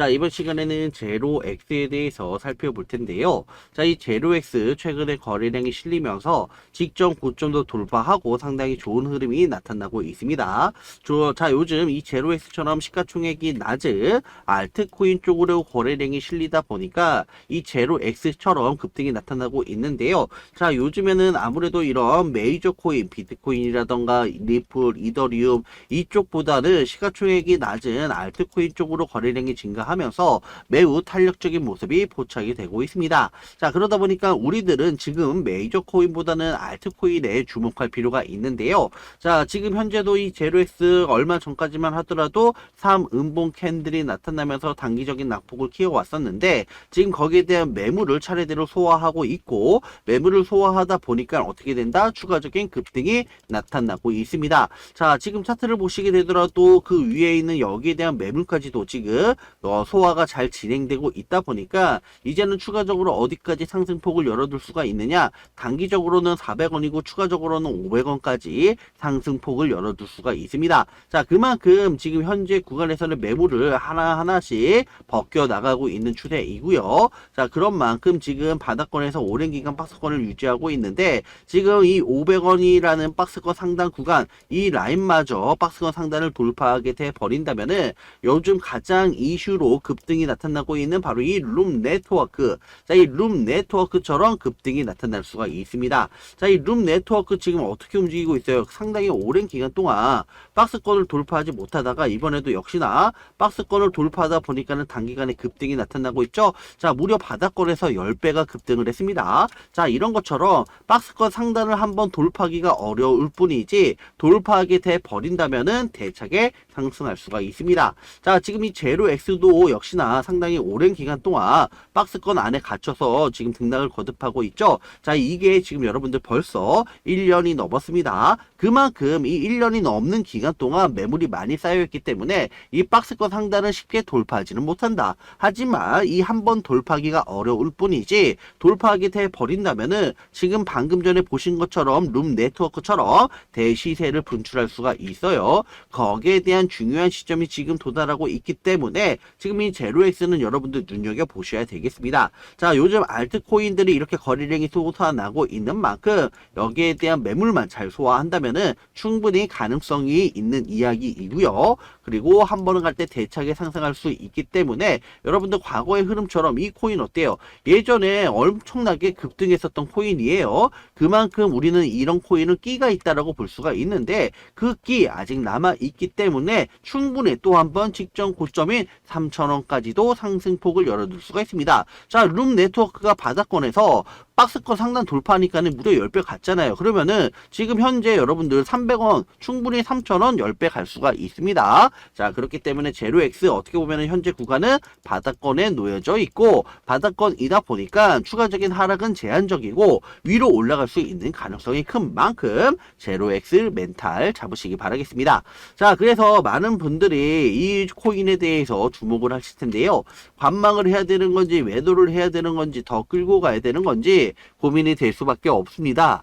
자, 이번 시간에는 제로엑스에 대해서 살펴볼 텐데요. 자, 이 제로엑스 최근에 거래량이 실리면서 직전 고점도 돌파하고 상당히 좋은 흐름이 나타나고 있습니다. 저, 자, 요즘 이 제로엑스처럼 시가총액이 낮은 알트코인 쪽으로 거래량이 실리다 보니까 이 제로엑스처럼 급등이 나타나고 있는데요. 자, 요즘에는 아무래도 이런 메이저 코인, 비트코인이라던가 리플, 이더리움 이쪽보다는 시가총액이 낮은 알트코인 쪽으로 거래량이 증가하 면서 매우 탄력적인 모습이 포착이 되고 있습니다. 자, 그러다 보니까 우리들은 지금 메이저 코인보다는 알트코인에 주목할 필요가 있는데요. 자, 지금 현재도 이 제로엑스 얼마 전까지만 하더라도 3음봉 캔들이 나타나면서 단기적인 낙폭을 키워왔었는데 지금 거기에 대한 매물을 차례대로 소화하고 있고 매물을 소화하다 보니까 어떻게 된다? 추가적인 급등이 나타나고 있습니다. 자, 지금 차트를 보시게 되더라도 그 위에 있는 여기에 대한 매물까지도 지금 어, 소화가 잘 진행되고 있다 보니까 이제는 추가적으로 어디까지 상승폭을 열어둘 수가 있느냐? 단기적으로는 400원이고 추가적으로는 500원까지 상승폭을 열어둘 수가 있습니다. 자, 그만큼 지금 현재 구간에서는 매물을 하나하나씩 벗겨 나가고 있는 추세이고요. 자, 그런 만큼 지금 바닥권에서 오랜 기간 박스권을 유지하고 있는데 지금 이 500원이라는 박스권 상단 구간 이 라인마저 박스권 상단을 돌파하게 돼 버린다면은 요즘 가장 이슈 로 급등이 나타나고 있는 바로 이 룸 네트워크. 자, 이 룸 네트워크처럼 급등이 나타날 수가 있습니다. 자, 이 룸 네트워크 지금 어떻게 움직이고 있어요? 상당히 오랜 기간 동안 박스권을 돌파하지 못하다가 이번에도 역시나 박스권을 돌파하다 보니까는 단기간에 급등이 나타나고 있죠. 자, 무려 바닥권에서 10배가 급등을 했습니다. 자, 이런 것처럼 박스권 상단을 한번 돌파하기가 어려울 뿐이지 돌파하게 돼 버린다면은 대차게 상승할 수가 있습니다. 자, 지금 이 제로 X도 역시나 상당히 오랜 기간 동안 박스권 안에 갇혀서 지금 등락을 거듭하고 있죠. 자, 이게 지금 여러분들 벌써 1년이 넘었습니다. 그만큼 이 1년이 넘는 기간 동안 매물이 많이 쌓여있기 때문에 이 박스권 상단을 쉽게 돌파하지는 못한다. 하지만 이 한 번 돌파하기가 어려울 뿐이지 돌파하게 돼 버린다면은 지금 방금 전에 보신 것처럼 룸 네트워크처럼 대시세를 분출할 수가 있어요. 거기에 대한 중요한 시점이 지금 도달하고 있기 때문에 지금 이 제로엑스는 여러분들 눈여겨 보셔야 되겠습니다. 자, 요즘 알트코인들이 이렇게 거래량이 솟아나고 있는 만큼 여기에 대한 매물만 잘 소화한다면은 충분히 가능성이 있는 이야기이고요. 그리고 한 번은 갈 때 대차게 상승할 수 있기 때문에 여러분들 과거의 흐름처럼 이 코인 어때요? 예전에 엄청나게 급등했었던 코인이에요. 그만큼 우리는 이런 코인을 끼가 있다라고 볼 수가 있는데 그 끼 아직 남아 있기 때문에 충분히 또 한 번 직전 고점인 3,000원까지도 상승폭을 열어둘 수가 있습니다. 자, 룸 네트워크가 바닥권에서 박스권 상단 돌파하니까는 무려 10배 갔잖아요. 그러면은 지금 현재 여러분들 300원 충분히 3,000원 10배 갈 수가 있습니다. 자, 그렇기 때문에 제로엑스 어떻게 보면은 현재 구간은 바닥권에 놓여져 있고 바닥권이다 보니까 추가적인 하락은 제한적이고 위로 올라갈 수 있는 가능성이 큰 만큼 제로엑스 멘탈 잡으시기 바라겠습니다. 자, 그래서 많은 분들이 이 코인에 대해서 주목을 하실 텐데요. 관망을 해야 되는 건지 매도를 해야 되는 건지 더 끌고 가야 되는 건지 고민이 될 수밖에 없습니다.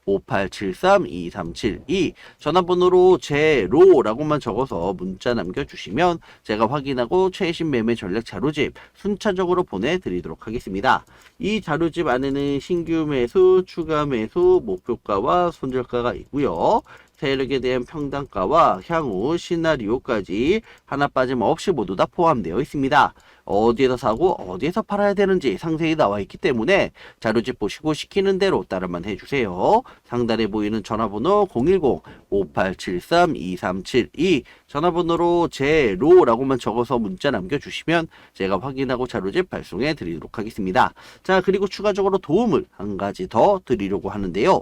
010-5873-2372 전화번호로 제로라고만 적어서 문자 남겨주시면 제가 확인하고 최신 매매 전략 자료집 순차적으로 보내드리도록 하겠습니다. 이 자료집 안에는 신규 매수, 추가 매수, 목표가와 손절가가 있고요. 세력에 대한 평단가와 향후 시나리오까지 하나 빠짐없이 모두 다 포함되어 있습니다. 어디에서 사고 어디에서 팔아야 되는지 상세히 나와 있기 때문에 자료집 보시고 시키는 대로 따르만 해주세요. 상단에 보이는 전화번호 010-5873-2372 전화번호로 제로라고만 적어서 문자 남겨주시면 제가 확인하고 자료집 발송해 드리도록 하겠습니다. 자 그리고 추가적으로 도움을 한 가지 더 드리려고 하는데요.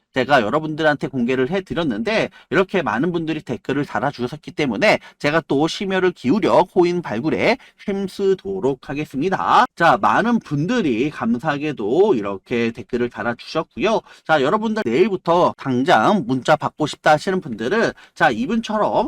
제가 여러분들한테 공개를 해드렸는데 이렇게 많은 분들이 댓글을 달아주셨기 때문에 제가 또 심혈을 기울여 코인 발굴에 힘쓰도록 하겠습니다. 자, 많은 분들이 감사하게도 이렇게 댓글을 달아주셨고요. 자, 여러분들 내일부터 당장 문자 받고 싶다 하시는 분들은 자, 이분처럼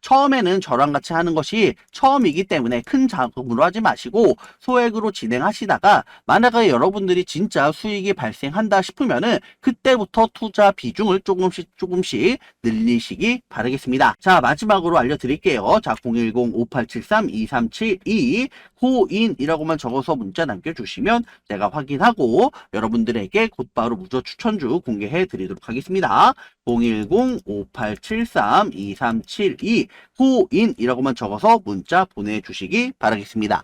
처음에는 저랑 같이 하는 것이 처음이기 때문에 큰 자금으로 하지 마시고 소액으로 진행하시다가 만약에 여러분들이 진짜 수익이 발생한다 싶으면은 그때부터 투자 비중을 조금씩 조금씩 늘리시기 바라겠습니다. 자 마지막으로 알려드릴게요. 자 010-5873-2372 코인이라고만 적어서 문자 남겨주시면 제가 확인하고 여러분들에게 곧바로 무조 추천주 공개해 드리도록 하겠습니다. 010-5873-2372 코인이라고만 적어서 문자 보내주시기 바라겠습니다.